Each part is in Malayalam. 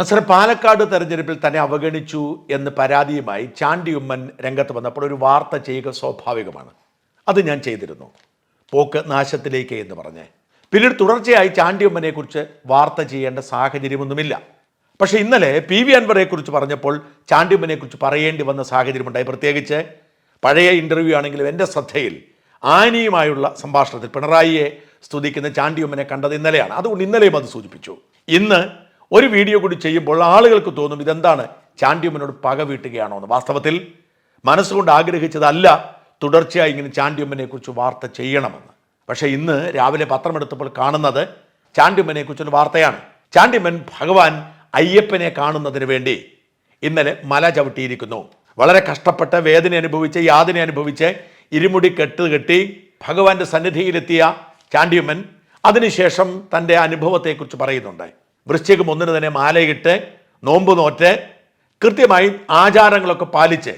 നസർ പാലക്കാട് തെരഞ്ഞെടുപ്പിൽ തന്നെ അവഗണിച്ചു എന്ന് പരാതിയുമായി ചാണ്ടി ഉമ്മൻ രംഗത്ത് വന്നപ്പോൾ ഒരു വാർത്ത ചെയ്യുക സ്വാഭാവികമാണ്. അത് ഞാൻ ചെയ്തിരുന്നു. പോക്ക് നാശത്തിലേക്ക് എന്ന് പറഞ്ഞ്. പിന്നീട് തുടർച്ചയായി ചാണ്ടി ഉമ്മനെക്കുറിച്ച് വാർത്ത ചെയ്യേണ്ട സാഹചര്യമൊന്നുമില്ല. പക്ഷേ ഇന്നലെ പി വി അൻവറെക്കുറിച്ച് പറഞ്ഞപ്പോൾ ചാണ്ടി ഉമ്മനെക്കുറിച്ച് പറയേണ്ടി വന്ന സാഹചര്യമുണ്ടായി പ്രത്യേകിച്ച്. പഴയ ഇന്റർവ്യൂ ആണെങ്കിലും എന്റെ ശ്രദ്ധയിൽ ആനിയുമായുള്ള സംഭാഷണത്തിൽ പിണറായിയെ സ്തുതിക്കുന്ന ചാണ്ടിയമ്മനെ കണ്ടത് ഇന്നലെയാണ്. അതുകൊണ്ട് ഇന്നലെയും അത് സൂചിപ്പിച്ചു. ഇന്ന് ഒരു വീഡിയോ കൂടി ചെയ്യുമ്പോൾ ആളുകൾക്ക് തോന്നും ഇതെന്താണ്? ചാണ്ടിയമ്മനോട് പക വീട്ടുകയാണോ എന്ന്. വാസ്തവത്തിൽ മനസ്സുകൊണ്ട് ആഗ്രഹിച്ചതല്ല തുടർച്ചയായി ഇങ്ങനെ ചാണ്ടിയമ്മനെക്കുറിച്ച് വാർത്ത ചെയ്യണമെന്ന്. പക്ഷേ ഇന്ന് രാവിലെ പത്രമെടുത്തപ്പോൾ കാണുന്നത് ചാണ്ടിയമ്മനെക്കുറിച്ചൊരു വാർത്തയാണ്. ചാണ്ടിയമ്മൻ ഭഗവാൻ അയ്യപ്പനെ കാണുന്നതിന് വേണ്ടി ഇന്നലെ മല ചവിട്ടിയിരിക്കുന്നു. വളരെ കഷ്ടപ്പെട്ട് വേദന അനുഭവിച്ച് യാതന അനുഭവിച്ച് ഇരുമുടി കെട്ട് കെട്ടി ഭഗവാന്റെ സന്നിധിയിലെത്തിയ ചാണ്ടിയമ്മൻ അതിനുശേഷം തന്റെ അനുഭവത്തെക്കുറിച്ച് പറയുന്നുണ്ട്. വൃശ്ചികം ഒന്നിന് തന്നെ മാലയിട്ട് നോമ്പ് നോറ്റ് കൃത്യമായി ആചാരങ്ങളൊക്കെ പാലിച്ച്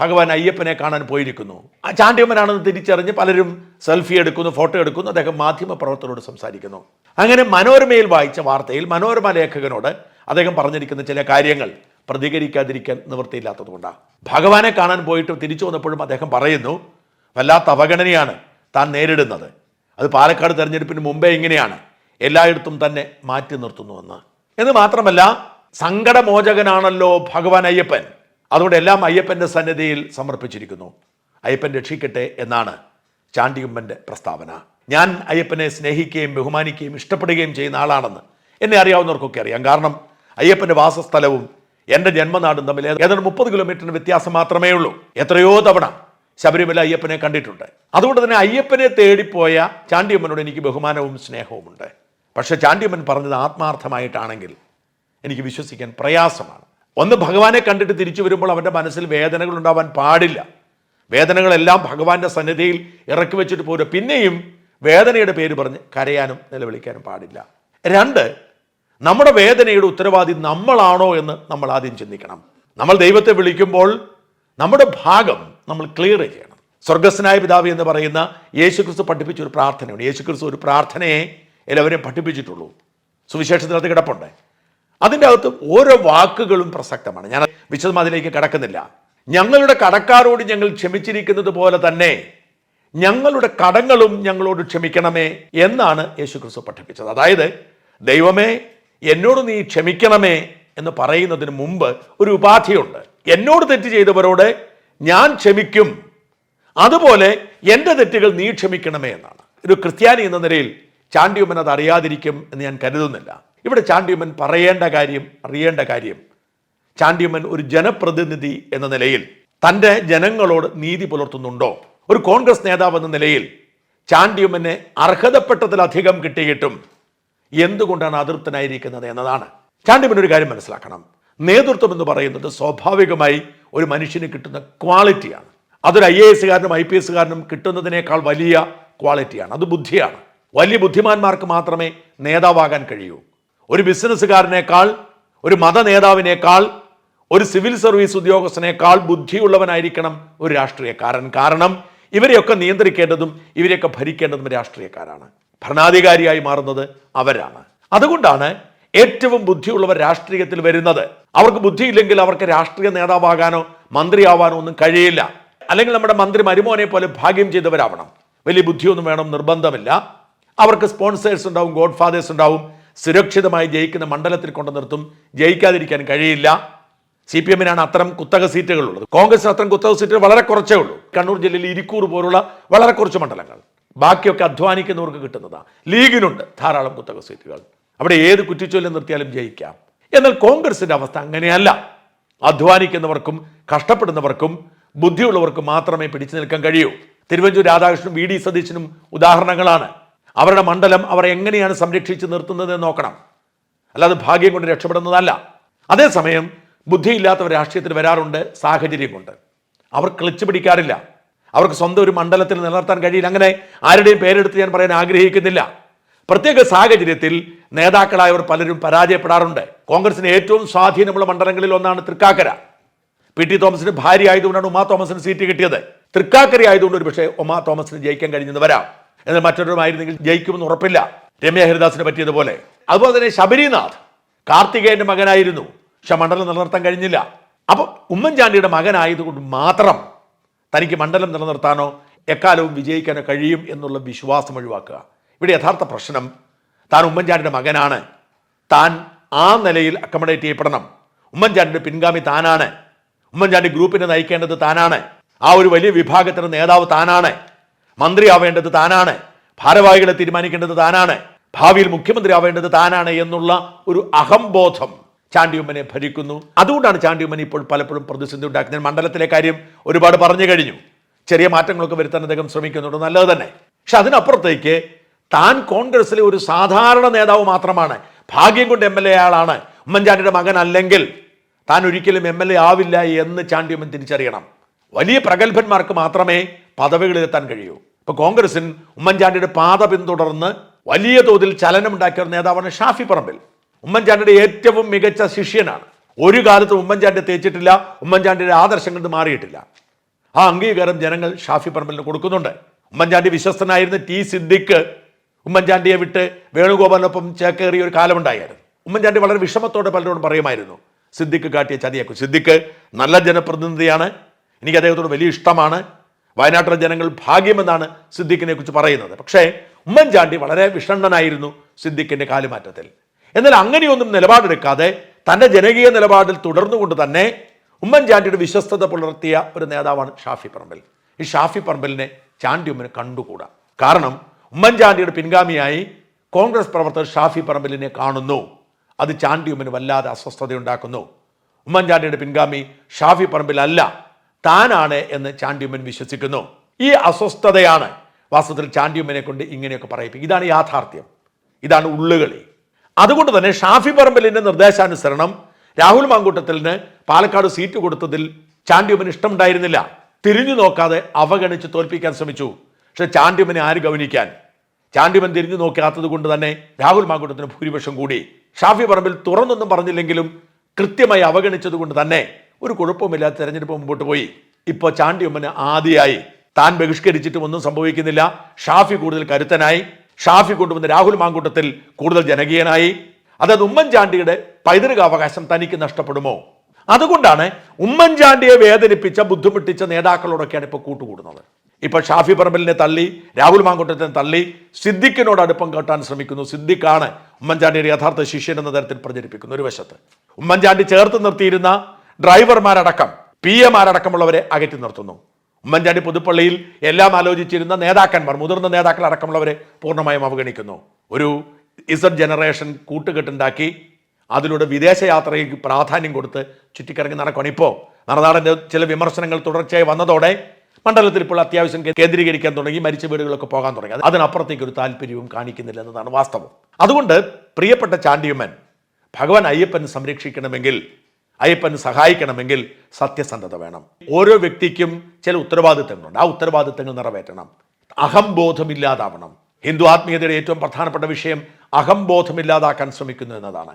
ഭഗവാൻ അയ്യപ്പനെ കാണാൻ പോയിരിക്കുന്നു. ആ ചാണ്ടിയമ്മനാണെന്ന് തിരിച്ചറിഞ്ഞ് പലരും സെൽഫി എടുക്കുന്നു ഫോട്ടോ എടുക്കുന്നു അദ്ദേഹം മാധ്യമ പ്രവർത്തകരോട് സംസാരിക്കുന്നു. അങ്ങനെ മനോരമയിൽ വായിച്ച വാർത്തയിൽ മനോരമ ലേഖകനോട് അദ്ദേഹം പറഞ്ഞിരിക്കുന്ന ചില കാര്യങ്ങൾ പ്രതികരിക്കാതിരിക്കാൻ നിവൃത്തിയില്ലാത്തതുകൊണ്ടാണ്. ഭഗവാനെ കാണാൻ പോയിട്ട് തിരിച്ചു വന്നപ്പോഴും അദ്ദേഹം പറയുന്നു വല്ലാത്ത അവഗണനയാണ് താൻ നേരിടുന്നത്. അത് പാലക്കാട് തെരഞ്ഞെടുപ്പിന് മുമ്പേ ഇങ്ങനെയാണ്. എല്ലായിടത്തും തന്നെ മാറ്റി നിർത്തുന്നുവെന്ന്. എന്ന് മാത്രമല്ല സങ്കടമോചകനാണല്ലോ ഭഗവാൻ അയ്യപ്പൻ. അതുകൊണ്ട് എല്ലാം അയ്യപ്പന്റെ സന്നിധിയിൽ സമർപ്പിച്ചിരിക്കുന്നു. അയ്യപ്പൻ രക്ഷിക്കട്ടെ എന്നാണ് ചാണ്ടിയുമ്മന്റെ പ്രസ്താവന. ഞാൻ അയ്യപ്പനെ സ്നേഹിക്കുകയും ബഹുമാനിക്കുകയും ഇഷ്ടപ്പെടുകയും ചെയ്യുന്ന ആളാണെന്ന് എന്നെ അറിയാവുന്നവർക്കൊക്കെ അറിയാം. കാരണം അയ്യപ്പന്റെ വാസസ്ഥലവും എന്റെ ജന്മനാടും തമ്മിൽ ഏതാണ്ട് മുപ്പത് കിലോമീറ്ററിന് വ്യത്യാസം മാത്രമേ ഉള്ളൂ. എത്രയോ തവണ ശബരിമല അയ്യപ്പനെ കണ്ടിട്ടുണ്ട്. അതുകൊണ്ട് തന്നെ അയ്യപ്പനെ തേടിപ്പോയ ചാണ്ടിയമ്മനോട് എനിക്ക് ബഹുമാനവും സ്നേഹവുമുണ്ട്. പക്ഷേ ചാണ്ടിയമ്മൻ പറഞ്ഞത് ആത്മാർത്ഥമായിട്ടാണെങ്കിൽ എനിക്ക് വിശ്വസിക്കാൻ പ്രയാസമാണ്. ഒന്ന് ഭഗവാനെ കണ്ടിട്ട് തിരിച്ചു വരുമ്പോൾ അവന്റെ മനസ്സിൽ വേദനകൾ ഉണ്ടാവാൻ പാടില്ല. വേദനകളെല്ലാം ഭഗവാന്റെ സന്നിധിയിൽ ഇറക്കി വെച്ചിട്ട് പോരുക. പിന്നെയും വേദനയുടെ പേര് പറഞ്ഞ് കരയാനും നിലവിളിക്കാനും പാടില്ല. രണ്ട് നമ്മുടെ വേദനയുടെ ഉത്തരവാദി നമ്മളാണോ എന്ന് നമ്മൾ ആദ്യം ചിന്തിക്കണം. നമ്മൾ ദൈവത്തെ വിളിക്കുമ്പോൾ നമ്മുടെ ഭാഗം നമ്മൾ ക്ലിയർ ചെയ്യണം. സ്വർഗസ്നായ പിതാവ് എന്ന് പറയുന്ന യേശുക്രിസ്തു പഠിപ്പിച്ച ഒരു പ്രാർത്ഥനയുണ്ട്. യേശുക്രിസ്തു ഒരു പ്രാർത്ഥനയെ എല്ലാവരെയും പഠിപ്പിച്ചിട്ടുള്ളൂ. സുവിശേഷത്തിനകത്ത് കിടപ്പുണ്ട്. അതിന്റെ അകത്ത് ഓരോ വാക്കുകളും പ്രസക്തമാണ്. ഞാൻ വിശദം അതിലേക്ക് കടക്കുന്നില്ല. ഞങ്ങളുടെ കടക്കാരോട് ഞങ്ങൾ ക്ഷമിച്ചിരിക്കുന്നത് പോലെ തന്നെ ഞങ്ങളുടെ കടങ്ങളും ഞങ്ങളോട് ക്ഷമിക്കണമേ എന്നാണ് യേശു ക്രിസ്തു പഠിപ്പിച്ചത്. അതായത് ദൈവമേ എന്നോട് നീ ക്ഷമിക്കണമേ എന്ന് പറയുന്നതിന് മുമ്പ് ഒരു ഉപാധിയുണ്ട്. എന്നോട് തെറ്റ് ചെയ്തവരോട് ഞാൻ ക്ഷമിക്കും. അതുപോലെ എന്റെ തെറ്റുകൾ നീ ക്ഷമിക്കണമേ എന്നാണ്. ഒരു ക്രിസ്ത്യാനി എന്ന നിലയിൽ ചാണ്ടിയമ്മൻ അത് അറിയാതിരിക്കും എന്ന് ഞാൻ കരുതുന്നില്ല. ഇവിടെ ചാണ്ടിയമ്മൻ പറയേണ്ട കാര്യം അറിയേണ്ട കാര്യം ചാണ്ടിയമ്മൻ ഒരു ജനപ്രതിനിധി എന്ന നിലയിൽ തന്റെ ജനങ്ങളോട് നീതി പുലർത്തുന്നുണ്ടോ? ഒരു കോൺഗ്രസ് നേതാവ് എന്ന നിലയിൽ ചാണ്ടിയമ്മനെ അർഹതപ്പെട്ടതിലധികം കിട്ടിയിട്ടും എന്തുകൊണ്ടാണ് അതൃപ്തനായിരിക്കുന്നത് എന്നതാണ്. ചാണ്ടിയമ്മൻ ഒരു കാര്യം മനസ്സിലാക്കണം. നേതൃത്വം എന്ന് പറയുന്നത് സ്വാഭാവികമായി ഒരു മനുഷ്യന് കിട്ടുന്ന ക്വാളിറ്റിയാണ് അതൊരു ഐ എ എസുകാരനും ഐ പി എസുകാരനും കിട്ടുന്നതിനേക്കാൾ വലിയ ക്വാളിറ്റിയാണ് അത് ബുദ്ധിയാണ്. വലിയ ബുദ്ധിമാന്മാർക്ക് മാത്രമേ നേതാവാകാൻ കഴിയൂ. ഒരു ബിസിനസ്സുകാരനേക്കാൾ ഒരു മത നേതാവിനേക്കാൾ ഒരു സിവിൽ സർവീസ് ഉദ്യോഗസ്ഥനേക്കാൾ ബുദ്ധിയുള്ളവനായിരിക്കണം ഒരു രാഷ്ട്രീയക്കാരൻ. കാരണം ഇവരെയൊക്കെ നിയന്ത്രിക്കേണ്ടതും ഇവരെയൊക്കെ ഭരിക്കേണ്ടതും രാഷ്ട്രീയക്കാരാണ്. ഭരണാധികാരിയായി മാറുന്നത് അവരാണ്. അതുകൊണ്ടാണ് ഏറ്റവും ബുദ്ധിയുള്ളവർ രാഷ്ട്രീയത്തിൽ വരുന്നത്. അവർക്ക് ബുദ്ധിയില്ലെങ്കിൽ അവർക്ക് രാഷ്ട്രീയ നേതാവാകാനോ മന്ത്രിയാവാനോ ഒന്നും കഴിയില്ല. അല്ലെങ്കിൽ നമ്മുടെ മന്ത്രി മരുമോനെ പോലെ ഭാഗ്യം ചെയ്തവരാവണം. വലിയ ബുദ്ധിയൊന്നും വേണം നിർബന്ധമില്ല. അവർക്ക് സ്പോൺസേഴ്സ് ഉണ്ടാവും ഗോഡ് ഫാദേഴ്സ് ഉണ്ടാവും. സുരക്ഷിതമായി ജയിക്കുന്ന മണ്ഡലത്തിൽ കൊണ്ടു നിർത്തും. ജയിക്കാതിരിക്കാൻ കഴിയില്ല. സി പി എമ്മിനാണ് അത്തരം കുത്തക സീറ്റുകളുള്ളത്. കോൺഗ്രസിന് അത്തരം കുത്തക സീറ്റുകൾ വളരെ കുറച്ചേ ഉള്ളൂ. കണ്ണൂർ ജില്ലയിൽ ഇരിക്കൂർ പോലുള്ള വളരെ കുറച്ച് മണ്ഡലങ്ങൾ. ബാക്കിയൊക്കെ അധ്വാനിക്കുന്നവർക്ക് കിട്ടുന്നതാണ് ലീഗിനുണ്ട് ധാരാളം കുത്തക സീറ്റുകൾ. അവിടെ ഏത് കുറ്റിച്ചൊല്ലം നിർത്തിയാലും ജയിക്കാം. എന്നാൽ കോൺഗ്രസിന്റെ അവസ്ഥ അങ്ങനെയല്ല. അധ്വാനിക്കുന്നവർക്കും കഷ്ടപ്പെടുന്നവർക്കും ബുദ്ധിയുള്ളവർക്കും മാത്രമേ പിടിച്ചു നിൽക്കാൻ കഴിയൂ. തിരുവഞ്ചൂർ രാധാകൃഷ്ണനും വി ഡി സതീശനും ഉദാഹരണങ്ങളാണ്. അവരുടെ മണ്ഡലം അവർ എങ്ങനെയാണ് സംരക്ഷിച്ച് നിർത്തുന്നത് നോക്കണം. അല്ലാതെ ഭാഗ്യം കൊണ്ട് രക്ഷപ്പെടുന്നതല്ല. അതേസമയം ബുദ്ധിയില്ലാത്തവർ രാഷ്ട്രീയത്തിൽ വരാറുണ്ട് സാഹചര്യം കൊണ്ട് അവർ കളിച്ചു പിടിക്കാറില്ല. അവർക്ക് സ്വന്തം ഒരു മണ്ഡലത്തിൽ നിലനിർത്താൻ കഴിയില്ല. അങ്ങനെ ആരുടെയും പേരെടുത്ത് ഞാൻ പറയാൻ ആഗ്രഹിക്കുന്നില്ല. പ്രത്യേക സാഹചര്യത്തിൽ നേതാക്കളായവർ പലരും പരാജയപ്പെടാറുണ്ട്. കോൺഗ്രസിന് ഏറ്റവും സ്വാധീനമുള്ള മണ്ഡലങ്ങളിൽ ഒന്നാണ് തൃക്കാക്കര. പി ടി തോമസിന് ഭാര്യ ആയതുകൊണ്ടാണ് ഉമാ തോമസിന് സീറ്റ് കിട്ടിയത്. തൃക്കാക്കര ആയതുകൊണ്ട് ഒരു പക്ഷേ ഉമാ തോമസിന് ജയിക്കാൻ കഴിഞ്ഞെന്ന് വരാം. എന്നാൽ മറ്റൊരുമായിരുന്നെങ്കിൽ ജയിക്കുമെന്ന് ഉറപ്പില്ല. രമ്യ ഹരിദാസിന് പറ്റിയതുപോലെ. അതുപോലെ തന്നെ ശബരിനാഥ് കാർത്തികേയന്റെ മകനായിരുന്നു. പക്ഷെ മണ്ഡലം നിലനിർത്താൻ കഴിഞ്ഞില്ല. അപ്പം ഉമ്മൻചാണ്ടിയുടെ മകനായതുകൊണ്ട് മാത്രം തനിക്ക് മണ്ഡലം നിലനിർത്താനോ എക്കാലവും വിജയിക്കാനോ കഴിയും എന്നുള്ള വിശ്വാസം ഒഴിവാക്കുക. ഇവിടെ യഥാർത്ഥ പ്രശ്നം താൻ ഉമ്മൻചാണ്ടിയുടെ മകനാണ്. താൻ ആ നിലയിൽ അക്കമഡേറ്റ് ചെയ്യപ്പെടണം. ഉമ്മൻചാണ്ടിയുടെ പിൻഗാമി താനാണ്. ഉമ്മൻചാണ്ടി ഗ്രൂപ്പിനെ നയിക്കേണ്ടത് താനാണ്. ആ ഒരു വലിയ വിഭാഗത്തിന് നേതാവ് താനാണ്. മന്ത്രിയാവേണ്ടത് താനാണ്. ഭാരവാഹികളെ തീരുമാനിക്കേണ്ടത് താനാണ്. ഭാവിയിൽ മുഖ്യമന്ത്രി ആവേണ്ടത് താനാണ് എന്നുള്ള ഒരു അഹംബോധം ചാണ്ടിയമ്മനെ ഭരിക്കുന്നു. അതുകൊണ്ടാണ് ചാണ്ടിയുമ്മൻ ഇപ്പോൾ പലപ്പോഴും പ്രതിസന്ധി ഉണ്ടാക്കുന്നത്. മണ്ഡലത്തിലെ കാര്യം ഒരുപാട് പറഞ്ഞു കഴിഞ്ഞു. ചെറിയ മാറ്റങ്ങളൊക്കെ വരുത്താൻ അദ്ദേഹം ശ്രമിക്കുന്നുണ്ട്. നല്ലത് തന്നെ. പക്ഷെ അതിനപ്പുറത്തേക്ക് താൻ കോൺഗ്രസിലെ ഒരു സാധാരണ നേതാവ് മാത്രമാണ്. ഭാഗ്യം കൊണ്ട് എം എൽ എ ആളാണ്. ഉമ്മൻചാണ്ടിയുടെ മകൻ അല്ലെങ്കിൽ താൻ ഒരിക്കലും എം എൽ എ ആവില്ല എന്ന് ചാണ്ടിയമ്മൻ തിരിച്ചറിയണം. വലിയ പ്രഗത്ഭന്മാർക്ക് മാത്രമേ പദവികളിലെത്താൻ കഴിയൂ. ഇപ്പൊ കോൺഗ്രസിൻ ഉമ്മൻചാണ്ടിയുടെ പാത പിന്തുടർന്ന് വലിയ തോതിൽ ചലനം ഉണ്ടാക്കിയ നേതാവാണ് ഷാഫി പറമ്പിൽ. ഉമ്മൻചാണ്ടിയുടെ ഏറ്റവും മികച്ച ശിഷ്യനാണ്. ഒരു കാലത്തും ഉമ്മൻചാണ്ടി തേച്ചിട്ടില്ല ഉമ്മൻചാണ്ടിയുടെ ആദർശങ്ങൾ മാറിയിട്ടില്ല. ആ അംഗീകാരം ജനങ്ങൾ ഷാഫി പറമ്പലിന് കൊടുക്കുന്നുണ്ട്. ഉമ്മൻചാണ്ടി വിശ്വസ്തനായിരുന്ന ടി സിദ്ദിഖ് ഉമ്മൻചാണ്ടിയെ വിട്ട് വേണുഗോപാലിനൊപ്പം ചേക്കേറിയ ഒരു കാലമുണ്ടായിരുന്നു. ഉമ്മൻചാണ്ടി വളരെ വിഷമത്തോടെ പലരോടും പറയുമായിരുന്നു സിദ്ദിഖ് കാട്ടിയ ചതിയാക്കും. സിദ്ദിഖ് നല്ല ജനപ്രതിനിധിയാണ്. എനിക്ക് അദ്ദേഹത്തോട് വലിയ ഇഷ്ടമാണ്. വയനാട്ടിലെ ജനങ്ങൾ ഭാഗ്യമെന്നാണ് സിദ്ദിഖിനെ കുറിച്ച് പറയുന്നത്. പക്ഷേ ഉമ്മൻചാണ്ടി വളരെ വിഷണ്ണനായിരുന്നു സിദ്ദിഖിന്റെ കാലുമാറ്റത്തിൽ. എന്നാൽ അങ്ങനെയൊന്നും നിലപാടെടുക്കാതെ തന്റെ ജനകീയ നിലപാടിൽ തുടർന്നുകൊണ്ട് തന്നെ ഉമ്മൻചാണ്ടിയുടെ വിശ്വസ്തത പുലർത്തിയ ഒരു നേതാവാണ് ഷാഫി പറമ്പിൽ. ഈ ഷാഫി പറമ്പിലിനെ ചാണ്ടിയുമ്മന് കണ്ടുകൂടാ. കാരണം ഉമ്മൻചാണ്ടിയുടെ പിൻഗാമിയായി കോൺഗ്രസ് പ്രവർത്തകർ ഷാഫി പറമ്പിലിനെ കാണുന്നു. അത് ചാണ്ടി ഉമ്മന് വല്ലാതെ അസ്വസ്ഥതയുണ്ടാക്കുന്നു. ഉമ്മൻചാണ്ടിയുടെ പിൻഗാമി ഷാഫി പറമ്പിലല്ല. താനാണ് എന്ന് ചാണ്ടിയമ്മൻ വിശ്വസിക്കുന്നു. ഈ അസ്വസ്ഥതയാണ് വാസ്തവത്തിൽ ചാണ്ടിയമ്മനെ കൊണ്ട് ഇങ്ങനെയൊക്കെ പറയിപ്പിക്കും ഇതാണ് യാഥാർത്ഥ്യം. ഇതാണ് ഉള്ളുകളി. അതുകൊണ്ട് തന്നെ ഷാഫി പറമ്പലിന്റെ നിർദ്ദേശാനുസരണം രാഹുൽ മാങ്കൂട്ടത്തിന് പാലക്കാട് സീറ്റ് കൊടുത്തതിൽ ചാണ്ടിയുമ്മന് ഇഷ്ടമുണ്ടായിരുന്നില്ല. തിരിഞ്ഞു നോക്കാതെ അവഗണിച്ച് തോൽപ്പിക്കാൻ ശ്രമിച്ചു. പക്ഷെ ചാണ്ടിയമ്മനെ ആര് ഗവനിക്കാൻ ചാണ്ടിമൻ തിരിഞ്ഞു നോക്കാത്തത് കൊണ്ട് തന്നെ രാഹുൽ മാങ്കൂട്ടത്തിന് ഭൂരിപക്ഷം കൂടി. ഷാഫി പറമ്പിൽ തുറന്നൊന്നും പറഞ്ഞില്ലെങ്കിലും കൃത്യമായി അവഗണിച്ചത് കൊണ്ട് തന്നെ ഒരു കുഴപ്പമില്ലാത്ത തെരഞ്ഞെടുപ്പ് മുമ്പോട്ട് പോയി. ഇപ്പോൾ ചാണ്ടിയമ്മന് ആദ്യമായി താൻ ബഹിഷ്കരിച്ചിട്ടും ഒന്നും സംഭവിക്കുന്നില്ല. ഷാഫി കൂടുതൽ കരുത്തനായി. ഷാഫി കൊണ്ടുവന്ന രാഹുൽ മാങ്കൂട്ടത്തിൽ കൂടുതൽ ജനകീയനായി. അതായത് ഉമ്മൻചാണ്ടിയുടെ പൈതൃകാവകാശം തനിക്ക് നഷ്ടപ്പെടുമോ? അതുകൊണ്ടാണ് ഉമ്മൻചാണ്ടിയെ വേദനിപ്പിച്ച ബുദ്ധിമുട്ടിച്ച നേതാക്കളോടൊക്കെയാണ് ഇപ്പോൾ കൂട്ടുകൂടുന്നത്. ഇപ്പൊ ഷാഫി പറമ്പലിനെ തള്ളി രാഹുൽ മാങ്കൂട്ടത്തിനെ തള്ളി സിദ്ദിഖിനോട് അടുപ്പം കാട്ടാൻ ശ്രമിക്കുന്നു. സിദ്ദിഖാണ് ഉമ്മൻചാണ്ടിയുടെ യഥാർത്ഥ ശിഷ്യൻ എന്ന തരത്തിൽ പ്രചരിപ്പിക്കുന്നു ഒരു വശത്ത്. ഉമ്മൻചാണ്ടി ചേർത്ത് നിർത്തിയിരുന്ന ഡ്രൈവർമാരടക്കം പി എമാരടക്കമുള്ളവരെ അകറ്റി നിർത്തുന്നു. ഉമ്മൻചാണ്ടി പുതുപ്പള്ളിയിൽ എല്ലാം ആലോചിച്ചിരുന്ന നേതാക്കന്മാർ മുതിർന്ന നേതാക്കൾ അടക്കമുള്ളവരെ പൂർണമായും അവഗണിക്കുന്നു. ഒരു ഇസഡ് ജനറേഷൻ കൂട്ടുകെട്ടുണ്ടാക്കി അതിലൂടെ വിദേശയാത്രയ്ക്ക് പ്രാധാന്യം കൊടുത്ത് ചുറ്റിക്കറങ്ങി നടക്കുകയാണ് ഇപ്പോൾ നടനാടന്റെ ചില വിമർശനങ്ങൾ തുടർച്ചയായി വന്നതോടെ മണ്ഡലത്തിൽ ഇപ്പോൾ അത്യാവശ്യം കേന്ദ്രീകരിക്കാൻ തുടങ്ങി മരിച്ച വീടുകളൊക്കെ പോകാൻ തുടങ്ങി. അത് അതിനപ്പുറത്തേക്ക് ഒരു താല്പര്യവും കാണിക്കുന്നില്ല എന്നതാണ് വാസ്തവം. അതുകൊണ്ട് പ്രിയപ്പെട്ട ചാണ്ടിയമ്മൻ ഭഗവാൻ അയ്യപ്പൻ സംരക്ഷിക്കണമെങ്കിൽ അയ്യപ്പൻ സഹായിക്കണമെങ്കിൽ സത്യസന്ധത വേണം. ഓരോ വ്യക്തിക്കും ചില ഉത്തരവാദിത്തങ്ങളുണ്ട്. ആ ഉത്തരവാദിത്തങ്ങൾ നിറവേറ്റണം. അഹംബോധമില്ലാതാവണം. ഹിന്ദു ആത്മീയതയുടെ ഏറ്റവും പ്രധാനപ്പെട്ട വിഷയം അഹംബോധമില്ലാതാക്കാൻ ശ്രമിക്കുന്നു എന്നതാണ്.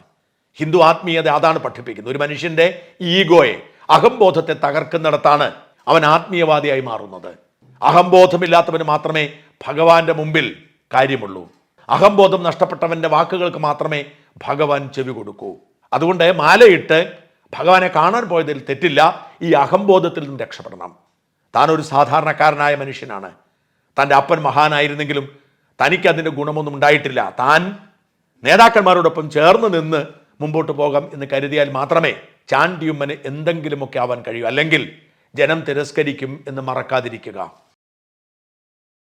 ഹിന്ദു ആത്മീയത അതാണ് പഠിപ്പിക്കുന്നത്. ഒരു മനുഷ്യന്റെ ഈഗോയെ അഹംബോധത്തെ തകർക്കുന്നിടത്താണ് അവൻ ആത്മീയവാദിയായി മാറുന്നത്. അഹംബോധമില്ലാത്തവന് മാത്രമേ ഭഗവാന്റെ മുമ്പിൽ കാര്യമുള്ളൂ. അഹംബോധം നഷ്ടപ്പെട്ടവന്റെ വാക്കുകൾക്ക് മാത്രമേ ഭഗവാൻ ചെവി കൊടുക്കൂ. അതുകൊണ്ട് മാലയിട്ട് ഭഗവാനെ കാണാൻ പോയതിൽ തെറ്റില്ല ഈ അഹംബോധത്തിൽ നിന്നും രക്ഷപ്പെടണം. താൻ ഒരു സാധാരണക്കാരനായ മനുഷ്യനാണ്. തന്റെ അപ്പൻ മഹാനായിരുന്നെങ്കിലും തനിക്ക് അതിന്റെ ഗുണമൊന്നും ഉണ്ടായിട്ടില്ല. താൻ നേതാക്കന്മാരോടൊപ്പം ചേർന്ന് നിന്ന് മുമ്പോട്ട് പോകാം എന്ന് കരുതിയാൽ മാത്രമേ ചാണ്ടിയുമ്മന് എന്തെങ്കിലുമൊക്കെ ആവാൻ കഴിയൂ. അല്ലെങ്കിൽ ജനം തിരസ്കരിക്കും എന്ന് മറക്കാതിരിക്കുക.